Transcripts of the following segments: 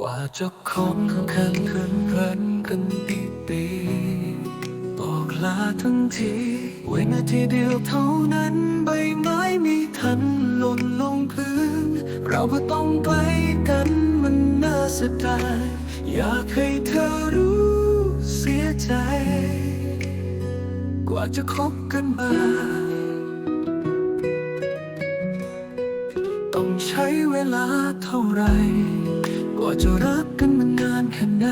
กว่าจะคบกันเพื่อนเพื่อนกันปีปีบอกลาทั้งทีวินาทีเดียวเท่านั้นใบไม้มีทันหล่นลงพื้น เราก็ต้องใกลกันมันน่าเสียดายอยากให้เธอรู้เสียใจ กว่าจะคบกันมา ต้องใช้เวลาเท่าไหรก ว่าจะรักกันมานานแค่ไหน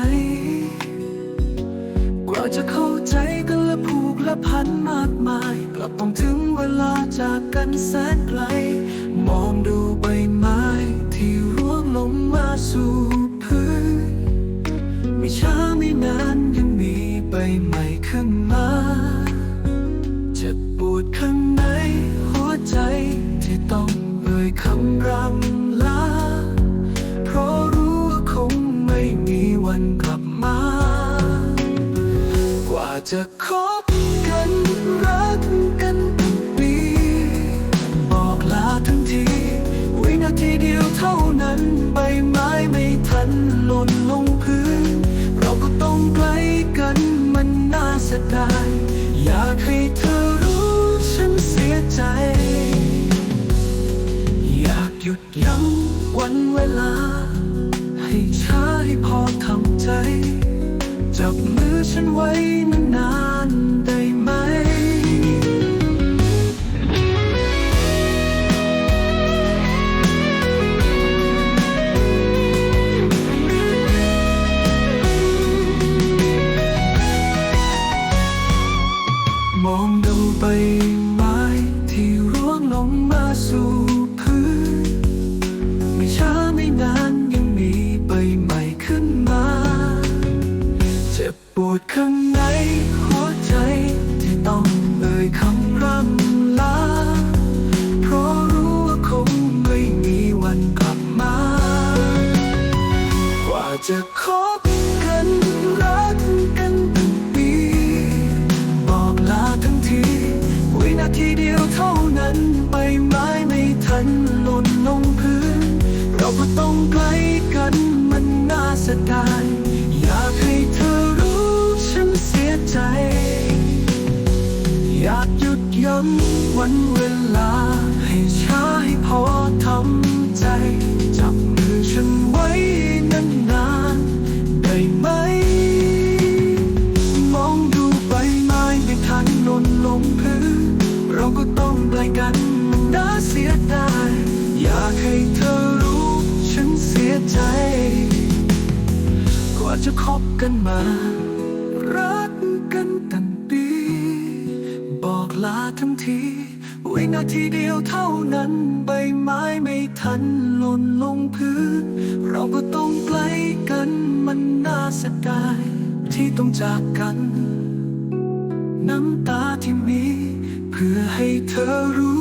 กว่าจะเข้าใจกันและผูกและพันมากมายกลับต้องถึงเวลาจากกันแสนไกล มองดูใบไม้ที่ร่วงลงมาสู่พื้น ไม่ช้าไม่นานยังมีใบใหม่ จะคบกันรักกันปีบอกลาทั้งที วินาทีเดียวเท่านั้นใบไม้ไม่ทันหล่นลงพื้น เราก็ต้องใกลกันมันน่าเสียดายอยากให้เธอรู้ฉันเสียใจ อยากหยุดยั้งวันเวลา ให้ช้าให้พอทำใจ จับมือฉันไว้นานๆได้ไหม มองดูใบไม้ที่ร่วงลงมาสู่พื้น ไม่ช้าไม่นาน จะคบกันรักกันเป็นปีบอกลาทั้งที วินาทีเดียวเท่านั้นใบไม้ไม่ทันหล่นลงพื้น เราก็ต้องใกล้กันมันน่าเสียดายอยากให้เธอรู้ฉันเสียใจ อยากหยุดยั้งวันเวลาให้ช้า น่าเสียดายอยากให้เธอรู้ ฉันเสียใจ กว่าจะคบกันมา รักกันตั้งปี บอกลาทั้งทีวินาทีเดียวเท่านั้นใบไม้ไม่ทันหล่นลงพื้น เราก็ต้องใกลกันมันน่าเสียดายที่ต้องจากกัน น้ำตาที่มี เพื่อให้เธอรู้